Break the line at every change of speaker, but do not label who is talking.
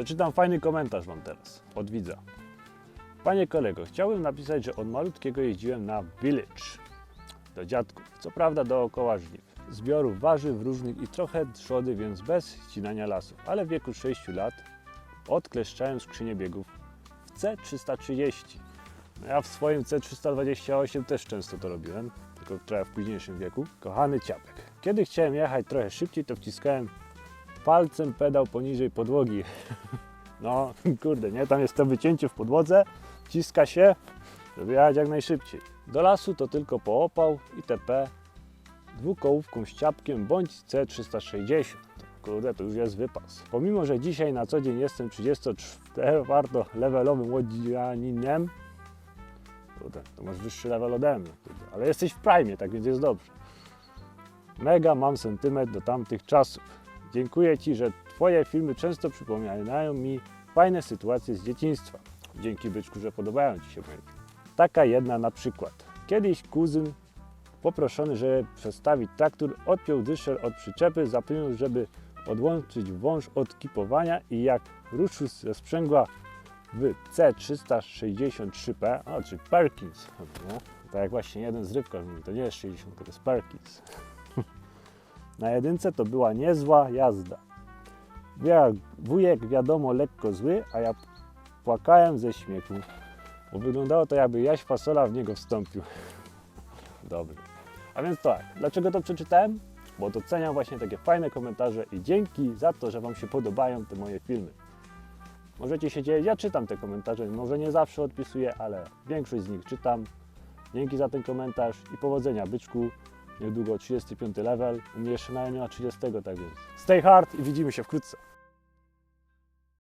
Przeczytam fajny komentarz mam teraz od widza. Panie kolego, chciałbym napisać, że od malutkiego jeździłem na village do dziadków. Co prawda dookoła żniw, zbiorów warzyw różnych i trochę trzody, więc bez ścinania lasów. Ale w wieku 6 lat odkleszczałem skrzynię biegów w C330. No Ja w swoim C328 też często to robiłem, tylko trochę w późniejszym wieku. Kochany ciapek. Kiedy chciałem jechać trochę szybciej, to wciskałem palcem pedał poniżej podłogi. No, kurde, nie? Tam jest to wycięcie w podłodze, wciska się, żeby jechać jak najszybciej. Do lasu to tylko po opał itp. Dwukołówką z ciapkiem bądź C360. Kurde, to już jest wypas. Pomimo, że dzisiaj na co dzień jestem 34-levelowym łodzianinem, kurde, to masz wyższy level ode mnie, kurde. ale jesteś w prime, tak więc jest dobrze. Mega mam sentyment do tamtych czasów. Dziękuję Ci, że Twoje filmy często przypominają mi fajne sytuacje z dzieciństwa. Dzięki byczku, że podobają Ci się moje. Taka jedna na przykład. Kiedyś kuzyn poproszony, żeby przestawić traktor, odpiął dyszel od przyczepy, zapomniał, żeby odłączyć wąż od kipowania i jak ruszył ze sprzęgła w C363P, a czy Perkins, nie? tak jak właśnie jeden z mówi, to nie jest 60, to jest Perkins. Na jedynce to była niezła jazda. Wujek- wiadomo lekko zły, a ja płakałem ze śmiechu, bo wyglądało to jakby Jaś Fasola w niego wstąpił. Dobry. A więc tak, dlaczego to przeczytałem? Bo doceniam właśnie takie fajne komentarze i dzięki za to, że Wam się podobają te moje filmy. Możecie się dzielić, ja czytam te komentarze, może nie zawsze odpisuję, ale większość z nich czytam. Dzięki za ten komentarz i powodzenia byczku. Niedługo 35 level, u mnie jeszcze nawet nie ma 30, tak więc stay hard i widzimy się wkrótce.